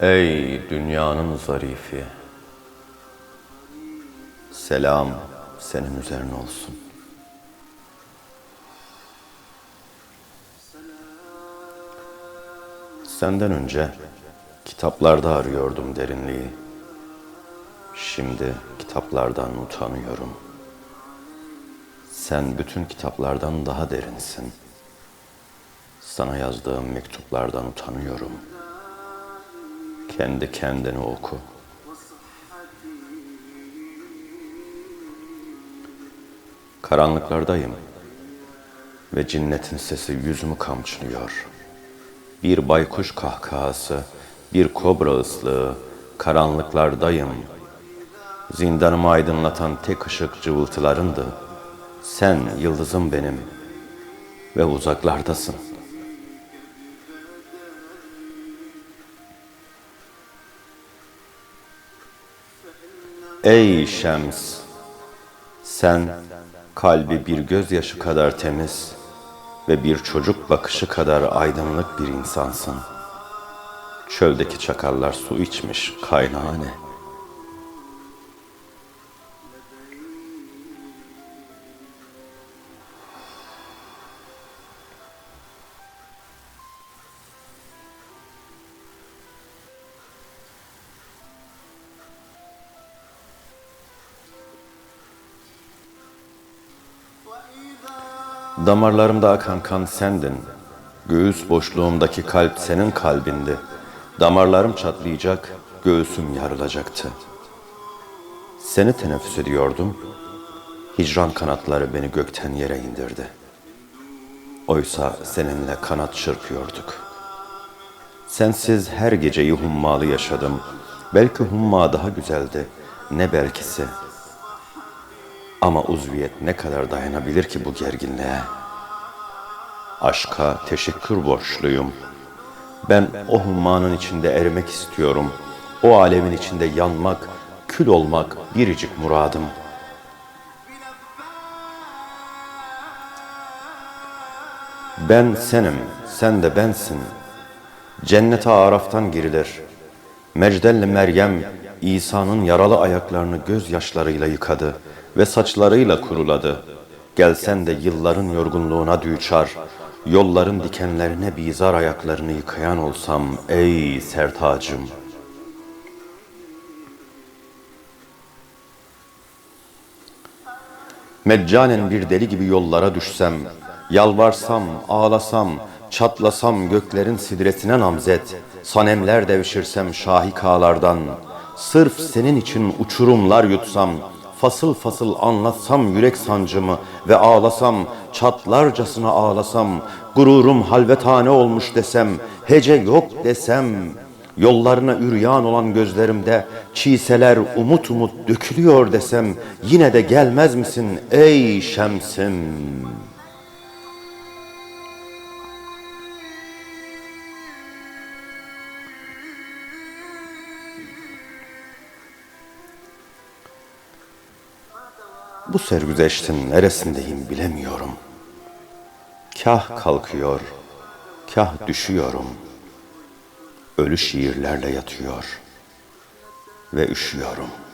Ey dünyanın zarifi. Selam senin üzerine olsun. Senden önce kitaplarda arıyordum derinliği. Şimdi kitaplardan utanıyorum. Sen bütün kitaplardan daha derinsin. Sana yazdığım mektuplardan utanıyorum. Kendi kendini oku. Karanlıklardayım ve cinnetin sesi yüzümü kamçılıyor. Bir baykuş kahkahası, bir kobra ıslığı, karanlıklardayım. Zindanımı aydınlatan tek ışık cıvıltılarındı. Sen yıldızım benim ve uzaklardasın. Ey Şems! Sen kalbi bir gözyaşı kadar temiz ve bir çocuk bakışı kadar aydınlık bir insansın. Çöldeki çakallar su içmiş, kaynağı ne? Damarlarımda akan kan sendin. Göğüs boşluğumdaki kalp senin kalbindi. Damarlarım çatlayacak, göğsüm yarılacaktı. Seni teneffüs ediyordum. Hicran kanatları beni gökten yere indirdi. Oysa seninle kanat çırpıyorduk. Sensiz her geceyi hummalı yaşadım. Belki humma daha güzeldi, ne belkisi. Ama uzviyet ne kadar dayanabilir ki bu gerginliğe? Aşka teşekkür borçluyum. Ben o hummanın içinde erimek istiyorum. O alemin içinde yanmak, kül olmak biricik muradım. Ben senim, sen de bensin. Cennete araftan girilir. Mecdelli Meryem İsa'nın yaralı ayaklarını gözyaşlarıyla yıkadı ve saçlarıyla kuruladı. Gelsen de yılların yorgunluğuna düçar, yolların dikenlerine bizar ayaklarını yıkayan olsam ey sertacım. Meccanen bir deli gibi yollara düşsem, yalvarsam, ağlasam, çatlasam göklerin sidretine namzet, sanemler devşirsem şahikalardan, sırf senin için uçurumlar yutsam, fasıl fasıl anlatsam yürek sancımı ve ağlasam, çatlarcasına ağlasam, gururum halvethane olmuş desem, hece yok desem, yollarına üryan olan gözlerimde çiseler umut umut dökülüyor desem, yine de gelmez misin ey şemsim? Bu sergüzeştin neresindeyim bilemiyorum. Kah kalkıyor, kah düşüyorum. Ölü şiirlerle yatıyor ve üşüyorum.''